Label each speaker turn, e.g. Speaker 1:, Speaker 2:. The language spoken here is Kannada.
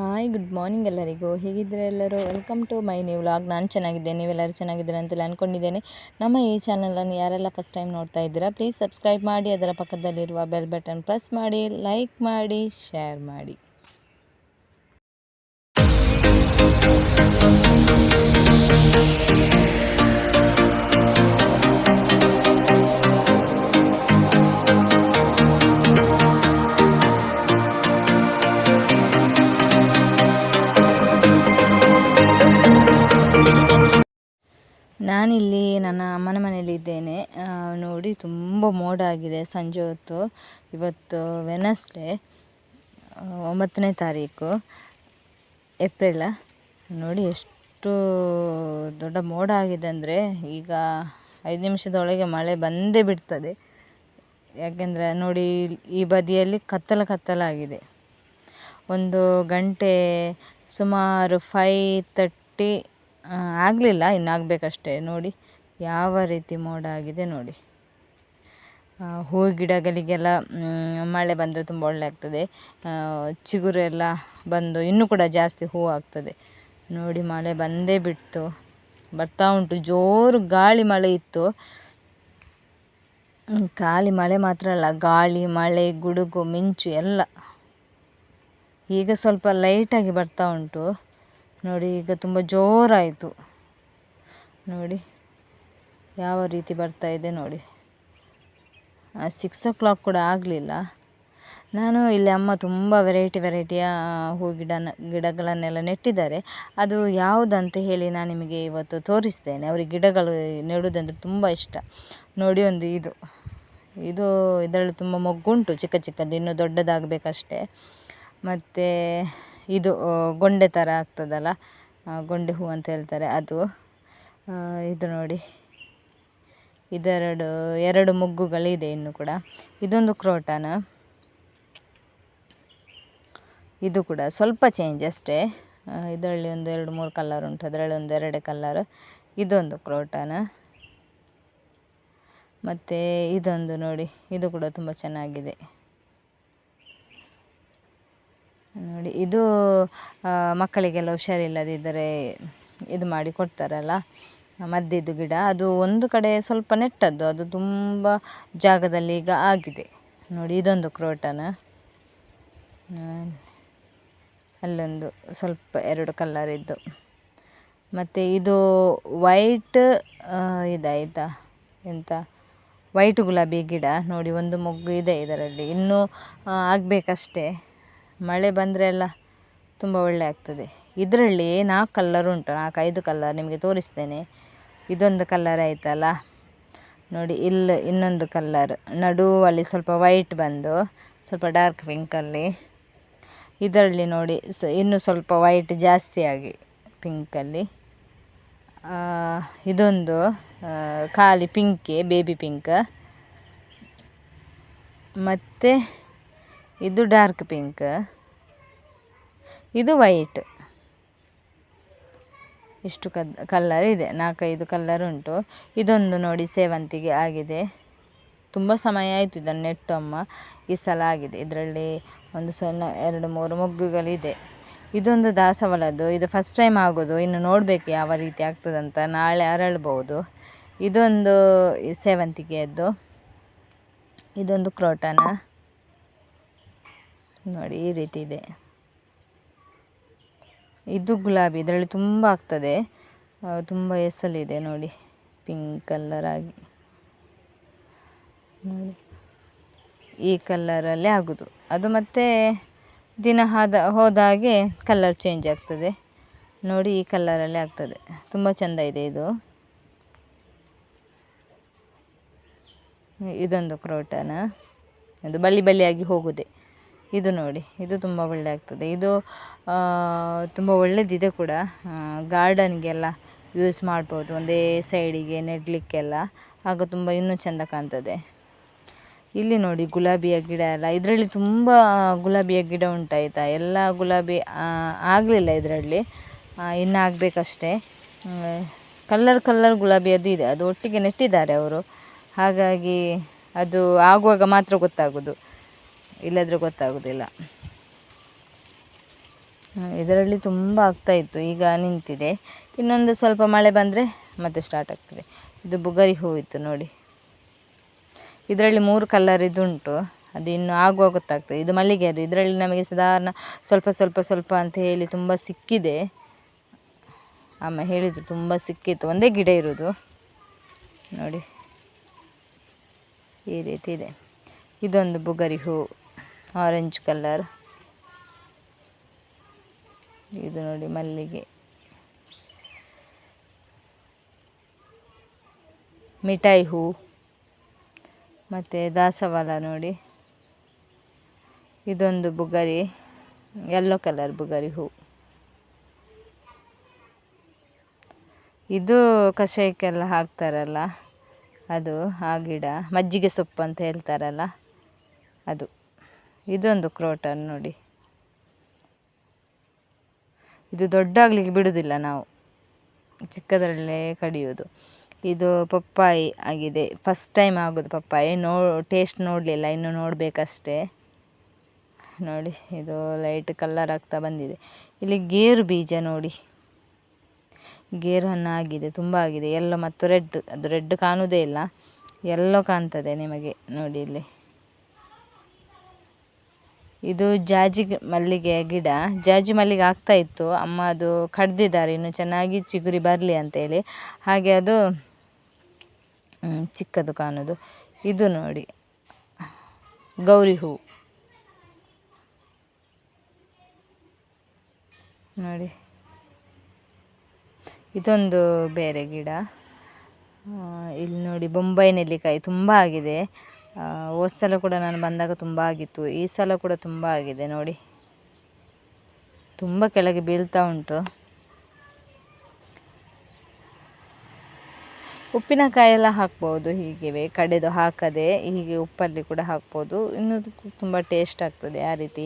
Speaker 1: ಹಾಯ್ ಗುಡ್ ಮಾರ್ನಿಂಗ್ ಎಲ್ಲರಿಗೂ. ಹೇಗಿದ್ದರೆ ಎಲ್ಲರೂ? Welcome to my new vlog ನಾನು ಚೆನ್ನಾಗಿದ್ದೇನೆ, ನೀವೆಲ್ಲರೂ ಚೆನ್ನಾಗಿದ್ದೀರಾ ಅಂತೇಳಿ ಅಂದ್ಕೊಂಡಿದ್ದೇನೆ ನಮ್ಮ ಈ ಚಾನಲನ್ನು ಯಾರೆಲ್ಲ ಫಸ್ಟ್ ಟೈಮ್ ನೋಡ್ತಾ ಇದ್ದೀರಾ ಪ್ಲೀಸ್ ಸಬ್ಸ್ಕ್ರೈಬ್ ಮಾಡಿ, ಅದರ ಪಕ್ಕದಲ್ಲಿರುವ ಬೆಲ್ ಬಟನ್ ಪ್ರೆಸ್ ಮಾಡಿ ಲೈಕ್ ಮಾಡಿ ಶೇರ್ ಮಾಡಿ. ನಾನಿಲ್ಲಿ ನನ್ನ ಅಮ್ಮನ ಮನೇಲಿ ಇದ್ದೇನೆ ನೋಡಿ ತುಂಬ ಮೋಡ ಆಗಿದೆ ಸಂಜೆ ಹೊತ್ತು. ಇವತ್ತು ವೆನಸ್ಡೇ ಒಂಬತ್ತನೇ ತಾರೀಕು ಏಪ್ರಿಲ ನೋಡಿ ಎಷ್ಟು ದೊಡ್ಡ ಮೋಡ ಆಗಿದೆ ಅಂದರೆ ಈಗ ಐದು ನಿಮಿಷದೊಳಗೆ ಮಳೆ ಬಂದೇ ಬಿಡ್ತದೆ. ಯಾಕೆಂದರೆ ನೋಡಿ ಈ ಬದಿಯಲ್ಲಿ ಕತ್ತಲ ಕತ್ತಲಾಗಿದೆ ಒಂದು ಗಂಟೆ ಸುಮಾರು ಫೈ ತರ್ಟಿ ಆಗಲಿಲ್ಲ ಇನ್ನು ಆಗಬೇಕಷ್ಟೇ ನೋಡಿ, ಯಾವ ರೀತಿ ಮೋಡ ಆಗಿದೆ ನೋಡಿ. ಹೂ ಗಿಡಗಳಿಗೆಲ್ಲ ಮಳೆ ಬಂದರೆ ತುಂಬ ಒಳ್ಳೆ ಆಗ್ತದೆ. ಚಿಗುರು ಎಲ್ಲ ಬಂದು ಇನ್ನೂ ಕೂಡ ಜಾಸ್ತಿ ಹೂ ಆಗ್ತದೆ. ನೋಡಿ, ಮಳೆ ಬಂದೇ ಬಿಡ್ತು. ಬರ್ತಾ ಉಂಟು. ಜೋರು ಗಾಳಿ ಮಳೆ ಇತ್ತು. ಖಾಲಿ ಮಳೆ ಮಾತ್ರ ಅಲ್ಲ, ಗಾಳಿ, ಮಳೆ, ಗುಡುಗು, ಮಿಂಚು ಎಲ್ಲ. ಈಗ ಸ್ವಲ್ಪ ಲೈಟಾಗಿ ಬರ್ತಾ ಉಂಟು. ನೋಡಿ, ಈಗ ತುಂಬ ಜೋರಾಯಿತು. ನೋಡಿ, ಯಾವ ರೀತಿ ಬರ್ತಾ ಇದೆ ನೋಡಿ. ಸಿಕ್ಸ್ ಓ ಕ್ಲಾಕ್ ಕೂಡ ಆಗಲಿಲ್ಲ. ನಾನು ಇಲ್ಲಿ ಅಮ್ಮ ತುಂಬ ವೆರೈಟಿ ವೆರೈಟಿಯ ಹೂ ಗಿಡನ ಗಿಡಗಳನ್ನೆಲ್ಲ ನೆಟ್ಟಿದ್ದಾರೆ. ಅದು ಯಾವುದಂತ ಹೇಳಿ ನಾನು ನಿಮಗೆ ಇವತ್ತು ತೋರಿಸ್ತೇನೆ. ಅವ್ರಿಗೆ ಗಿಡಗಳು ನೆಡುವುದಂದ್ರೆ ತುಂಬ ಇಷ್ಟ. ನೋಡಿ ಒಂದು ಇದು. ಇದು ಇದರಲ್ಲಿ ತುಂಬ ಮೊಗ್ಗುಂಟು ಚಿಕ್ಕ ಚಿಕ್ಕದು ಇನ್ನೂ ದೊಡ್ಡದಾಗಬೇಕಷ್ಟೇ. ಮತ್ತು ಇದು ಗೊಂಡೆ ಥರ ಆಗ್ತದಲ್ಲ ಗೊಂಡೆ ಹೂ ಅಂತ ಹೇಳ್ತಾರೆ ಅದು. ಇದು ನೋಡಿ, ಇದೆರಡು, ಎರಡು ಮೊಗ್ಗುಗಳಿದೆ ಇನ್ನು ಕೂಡ. ಇದೊಂದು ಕ್ರೋಟನ. ಇದು ಕೂಡ ಸ್ವಲ್ಪ ಚೇಂಜ್ ಅಷ್ಟೇ. ಇದರಲ್ಲಿ ಒಂದು ಎರಡು, ಮೂರು ಕಲರ್ ಉಂಟು, ಅದರಲ್ಲಿ ಒಂದು ಎರಡೇ ಕಲರ್ ಇದೊಂದು ಕ್ರೋಟನ. ಮತ್ತು ಇದೊಂದು ನೋಡಿ, ಇದು ಕೂಡ ತುಂಬ ಚೆನ್ನಾಗಿದೆ. ನೋಡಿ, ಇದು ಮಕ್ಕಳಿಗೆಲ್ಲ ಹುಷಾರಿಲ್ಲದಿದ್ದರೆ ಇದು ಮಾಡಿ ಕೊಡ್ತಾರಲ್ಲ ಮದ್ದಿದ್ದು ಗಿಡ. ಅದು ಒಂದು ಕಡೆ ಸ್ವಲ್ಪ ನೆಟ್ಟದ್ದು, ಅದು ತುಂಬ ಜಾಗದಲ್ಲಿ ಈಗ ಆಗಿದೆ. ನೋಡಿ, ಇದೊಂದು ಕ್ರೋಟನ. ಅಲ್ಲೊಂದು ಸ್ವಲ್ಪ ಎರಡು ಕಲರ್ ಇದ್ದು. ಮತ್ತು ಇದು ವೈಟ್ ಇದಾಯ್ತಾ ಎಂತ? ವೈಟ್ ಗುಲಾಬಿ ಗಿಡ. ನೋಡಿ, ಒಂದು ಮೊಗ್ಗು ಇದೆ ಇದರಲ್ಲಿ. ಇನ್ನೂ ಆಗಬೇಕಷ್ಟೇ. ಮಳೆ ಬಂದರೆ ಎಲ್ಲ ತುಂಬ ಒಳ್ಳೆ ಆಗ್ತದೆ. ಇದರಲ್ಲಿ ನಾಲ್ಕು ಕಲ್ಲರ್ ಉಂಟು, ನಾಲ್ಕು, ಐದು ಕಲ್ಲರ್ ನಿಮಗೆ ತೋರಿಸ್ತೇನೆ. ಇದೊಂದು ಕಲ್ಲರ್ ಆಯ್ತಲ್ಲ? ನೋಡಿ, ಇಲ್ಲಿ ಇನ್ನೊಂದು ಕಲ್ಲರ್ ನಡುವಲ್ಲಿ ಸ್ವಲ್ಪ ವೈಟ್ ಬಂದು, ಸ್ವಲ್ಪ ಡಾರ್ಕ್ ಪಿಂಕಲ್ಲಿ ಇದರಲ್ಲಿ ನೋಡಿ, ಸ, ಇನ್ನೂ ಸ್ವಲ್ಪ ವೈಟ್ ಜಾಸ್ತಿಯಾಗಿ ಪಿಂಕಲ್ಲಿ ಇದೊಂದು ಖಾಲಿ ಪಿಂಕೆ ಬೇಬಿ ಪಿಂಕ್ ಮತ್ತು ಇದು ಡಾರ್ಕ್ ಪಿಂಕ್. ಇದು ವೈಟ್. ಇಷ್ಟು ಕದ್, ಕಲ್ಲರ್ ಇದೆ. ನಾಲ್ಕೈದು ಕಲ್ಲರ್ ಉಂಟು. ಇದೊಂದು ನೋಡಿ ಸೇವಂತಿಗೆ ಆಗಿದೆ. ತುಂಬ ಸಮಯ ಆಯಿತು ಇದನ್ನು ನೆಟ್ಟು ಅಮ್ಮ. ಈ ಸಲ ಆಗಿದೆ. ಇದರಲ್ಲಿ ಒಂದು ಸಣ್ಣ ಎರಡು ಮೂರು ಮೊಗ್ಗುಗಳಿದೆ. ಇದೊಂದು ದಾಸವಾಳದ್ದು ಇದು ಫಸ್ಟ್ ಟೈಮ್ ಆಗೋದು. ಇನ್ನು ನೋಡಬೇಕು ಯಾವ ರೀತಿ ಆಗ್ತದಂತ ನಾಳೆ ಅರಳ್ಬೋದು ಇದೊಂದು ಸೇವಂತಿಗೆಯದ್ದು. ಇದೊಂದು ಕ್ರೋಟನ. ನೋಡಿ, ಈ ರೀತಿ ಇದೆ. ಇದು ಗುಲಾಬಿ, ಇದರಲ್ಲಿ ತುಂಬ ಆಗ್ತದೆ. ತುಂಬ ಎಸಲಿದೆ ನೋಡಿ, ಪಿಂಕ್ ಕಲ್ಲರ್ ಆಗಿ ನೋಡಿ, ಈ ಕಲ್ಲರಲ್ಲೇ ಆಗೋದು. ಅದು ಮತ್ತೆ ದಿನ ಆದ ಹೋದಾಗೆ ಕಲರ್ ಚೇಂಜ್ ಆಗ್ತದೆ. ನೋಡಿ, ಈ ಕಲ್ಲರಲ್ಲೇ ಆಗ್ತದೆ. ತುಂಬ ಚೆಂದ ಇದೆ ಇದು. ಇದೊಂದು ಕ್ರೋಟನ. ಅದು ಬಳ್ಳಿ ಬಳ್ಳಿಯಾಗಿ ಹೋಗುದೆ. ಇದು ನೋಡಿ, ಇದು ತುಂಬ ಒಳ್ಳೆ ಆಗ್ತದೆ. ಇದು ತುಂಬ ಒಳ್ಳೆಯದಿದೆ ಕೂಡ. ಗಾರ್ಡನ್ಗೆಲ್ಲ ಯೂಸ್ ಮಾಡ್ಬೋದು, ಒಂದೇ ಸೈಡಿಗೆ ನೆಡಲಿಕ್ಕೆಲ್ಲ. ಆಗ ತುಂಬ ಇನ್ನೂ ಚೆಂದ ಕಾಣ್ತದೆ. ಇಲ್ಲಿ ನೋಡಿ ಗುಲಾಬಿಯ ಗಿಡ ಎಲ್ಲ. ಇದರಲ್ಲಿ ತುಂಬ ಗುಲಾಬಿಯ ಗಿಡ ಉಂಟಾಯ್ತಾ? ಎಲ್ಲ ಗುಲಾಬಿ ಆಗಲಿಲ್ಲ ಇದರಲ್ಲಿ. ಇನ್ನು ಆಗಬೇಕಷ್ಟೇ. ಕಲ್ಲರ್ ಕಲ್ಲರ್ ಗುಲಾಬಿ ಅದು ಇದೆ. ಅದು ಒಟ್ಟಿಗೆ ನೆಟ್ಟಿದ್ದಾರೆ ಅವರು. ಹಾಗಾಗಿ ಅದು ಆಗುವಾಗ ಮಾತ್ರ ಗೊತ್ತಾಗೋದು. ಇಲ್ಲದ್ರೆ ಗೊತ್ತಾಗೋದಿಲ್ಲ. ಇದರಲ್ಲಿ ತುಂಬ ಆಗ್ತಾ ಇತ್ತು. ಈಗ ನಿಂತಿದೆ. ಇನ್ನೊಂದು ಸ್ವಲ್ಪ ಮಳೆ ಬಂದರೆ ಮತ್ತೆ ಸ್ಟಾರ್ಟ್ ಆಗ್ತದೆ. ಇದು ಬುಗರಿ ಹೂವಿತ್ತು ನೋಡಿ. ಇದರಲ್ಲಿ ಮೂರು ಕಲರ್ ಇದುಂಟು ಅದು ಇನ್ನು ಆಗುವ ಗೊತ್ತಾಗ್ತದೆ. ಇದು ಮಲ್ಲಿಗೆ ಅದು. ಇದರಲ್ಲಿ ನಮಗೆ ಸಾಧಾರಣ ಸ್ವಲ್ಪ ಸ್ವಲ್ಪ ಸ್ವಲ್ಪ ಅಂತ ಹೇಳಿ ತುಂಬ ಸಿಕ್ಕಿದೆ. ಅಮ್ಮ ಹೇಳಿದರು ತುಂಬ ಸಿಕ್ಕಿತ್ತು. ಒಂದೇ ಗಿಡ ಇರೋದು. ನೋಡಿ. ಈ ರೀತಿ ಇದೆ. ಇದೊಂದು ಬುಗರಿ ಹೂ. ಆರೆಂಜ್ ಕಲರ್ ಇದು ನೋಡಿ ಮಲ್ಲಿಗೆ. ಮಿಠಾಯಿ ಹೂ. ಮತ್ತು ದಾಸವಾಳ ನೋಡಿ. ಇದೊಂದು ಬುಗರಿ ಯೆಲ್ಲೋ ಕಲರ್ ಬುಗರಿ ಹೂ. ಇದು ಕಷಾಯಕ್ಕೆಲ್ಲ ಹಾಕ್ತಾರಲ್ಲ, ಅದು ಆ ಗಿಡ, ಮಜ್ಜಿಗೆ ಸೊಪ್ಪು ಅಂತ ಹೇಳ್ತಾರಲ್ಲ, ಅದು. ಇದೊಂದು ಕ್ರೋಟನ್ ನೋಡಿ. ಇದು ದೊಡ್ಡಾಗಲಿಕ್ಕೆ ಬಿಡುವುದಿಲ್ಲ ನಾವು. ಚಿಕ್ಕದರಲ್ಲೇ ಕಡಿಯೋದು ಇದು ಪಪ್ಪಾಯಿ ಆಗಿದೆ. ಫಸ್ಟ್ ಟೈಮ್ ಆಗೋದು ಪಪ್ಪಾಯಿ. ನೋ ಟೇಸ್ಟ್ ನೋಡಲಿಲ್ಲ. ಇನ್ನು ನೋಡಬೇಕಷ್ಟೇ. ನೋಡಿ, ಇದು ಲೈಟ್ ಕಲ್ಲರ್ ಆಗ್ತಾ ಬಂದಿದೆ. ಇಲ್ಲಿ ಗೇರು ಬೀಜ ನೋಡಿ. ಗೇರು ಹಣ್ಣು ಆಗಿದೆ, ತುಂಬ ಆಗಿದೆ. ಎಲ್ಲೋ ಮತ್ತು ರೆಡ್, ಅದು ರೆಡ್ ಕಾಣುವುದೇ ಇಲ್ಲ. ಎಲ್ಲೋ ಕಾಣ್ತದೆ ನಿಮಗೆ ನೋಡಿ ಇಲ್ಲಿ. ಇದು ಜಾಜಿ ಮಲ್ಲಿಗೆ ಗಿಡ. ಜಾಜಿ ಮಲ್ಲಿಗೆ ಆಗ್ತಾ ಇತ್ತು. ಅಮ್ಮ ಅದು ಕಡ್ದಿದ್ದಾರೆ. ಇನ್ನು ಚೆನ್ನಾಗಿ ಚಿಗುರಿ ಬರಲಿ ಅಂತೇಳಿ ಹಾಗೆ ಅದು ಚಿಕ್ಕದು ಕಾಣೋದು. ಇದು ನೋಡಿ. ಗೌರಿ ಹೂ. ನೋಡಿ. ಇದೊಂದು ಬೇರೆ ಗಿಡ. ಇಲ್ಲಿ ನೋಡಿ ಬೊಂಬೈ ನೆಲ್ಲಿಕಾಯಿ ತುಂಬ ಆಗಿದೆ. ಹೋದ ಸಲ ಕೂಡ ನಾನು ಬಂದಾಗ ತುಂಬ ಆಗಿತ್ತು. ಈ ಸಲ ಕೂಡ ತುಂಬ ಆಗಿದೆ ನೋಡಿ. ತುಂಬ ಕೆಳಗೆ ಬೀಳ್ತಾ ಉಂಟು. ಉಪ್ಪಿನಕಾಯಿ ಎಲ್ಲ ಹಾಕ್ಬೋದು ಹೀಗೆ ಕಡೆದು ಹಾಕದೆ ಹೀಗೆ ಉಪ್ಪಲ್ಲಿ ಕೂಡ ಹಾಕ್ಬೋದು. ಇನ್ನೂ ತುಂಬ ಟೇಸ್ಟ್ ಆಗ್ತದೆ ಆ ರೀತಿ.